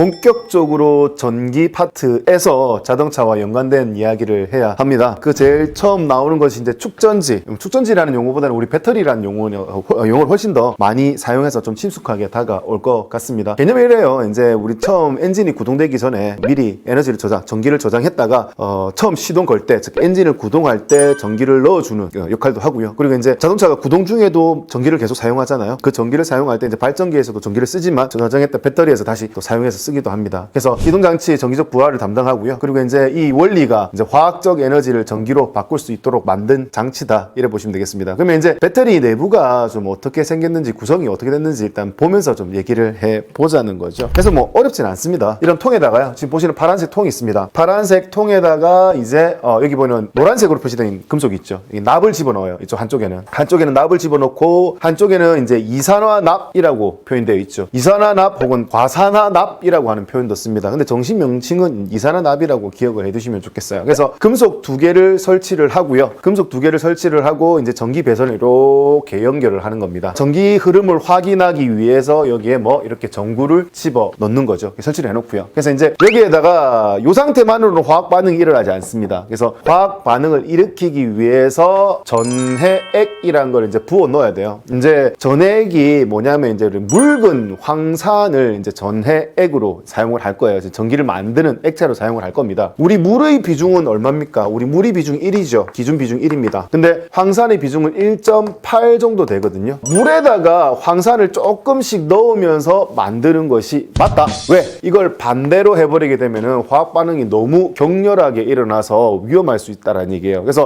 본격적으로 전기 파트에서 자동차와 연관된 이야기를 해야 합니다. 그 제일 처음 나오는 것이 이제 축전지. 음, 축전지라는 용어보다는 우리 배터리라는 용어, 용어를 훨씬 더 많이 사용해서 좀 친숙하게 다가올 것 같습니다. 개념이 이래요. 이제 우리 처음 엔진이 구동되기 전에 미리 에너지를 저장, 전기를 저장했다가 어, 처음 시동 걸 때, 즉 엔진을 구동할 때 전기를 넣어주는 어, 역할도 하고요. 그리고 이제 자동차가 구동 중에도 전기를 계속 사용하잖아요. 그 전기를 사용할 때 이제 발전기에서도 전기를 쓰지만 저장했던 배터리에서 다시 또 사용해서 쓰 기도 합니다. 그래서 기동 장치의 전기적 부하를 담당하고요. 그리고 이제 이 원리가 이제 화학적 에너지를 전기로 바꿀 수 있도록 만든 장치다 이래 보시면 되겠습니다. 그러면 이제 배터리 내부가 좀 어떻게 생겼는지 구성이 어떻게 됐는지 일단 보면서 좀 얘기를 해 보자는 거죠. 그래서 뭐 어렵진 않습니다. 이런 통에다가요. 지금 보시는 파란색 통이 있습니다. 파란색 통에다가 이제 어, 여기 보면 노란색으로 표시된 금속이 있죠. 이 납을 집어넣어요. 이쪽 한쪽에는 한쪽에는 납을 집어넣고 한쪽에는 이제 이산화납이라고 표현되어 있죠. 이산화납 혹은 과산화납이라고 하는 표현도 씁니다. 근데 정식 명칭은 이산화납이라고 기억을 해두시면 좋겠어요. 그래서 금속 두 개를 설치를 하고요. 금속 두 개를 설치를 하고 이제 전기 배선을 이렇게 연결을 하는 겁니다. 전기 흐름을 확인하기 위해서 여기에 뭐 이렇게 전구를 집어 넣는 거죠. 설치를 해놓고요. 그래서 이제 여기에다가 이 상태만으로는 화학 반응이 일어나지 않습니다. 그래서 화학 반응을 일으키기 위해서 전해액이라는 걸 이제 부어 넣어야 돼요. 이제 전해액이 뭐냐면 이제 묽은 황산을 이제 전해액으로 사용을 할 거예요. 전기를 만드는 액체로 사용을 할 겁니다. 우리 물의 비중은 얼마입니까? 우리 물의 비중 1이죠. 기준 비중 1입니다. 근데 황산의 비중은 1.8 정도 되거든요. 물에다가 황산을 조금씩 넣으면서 만드는 것이 맞다. 왜? 이걸 반대로 해버리게 되면은 화학 반응이 너무 격렬하게 일어나서 위험할 수 있다라는 얘기예요. 그래서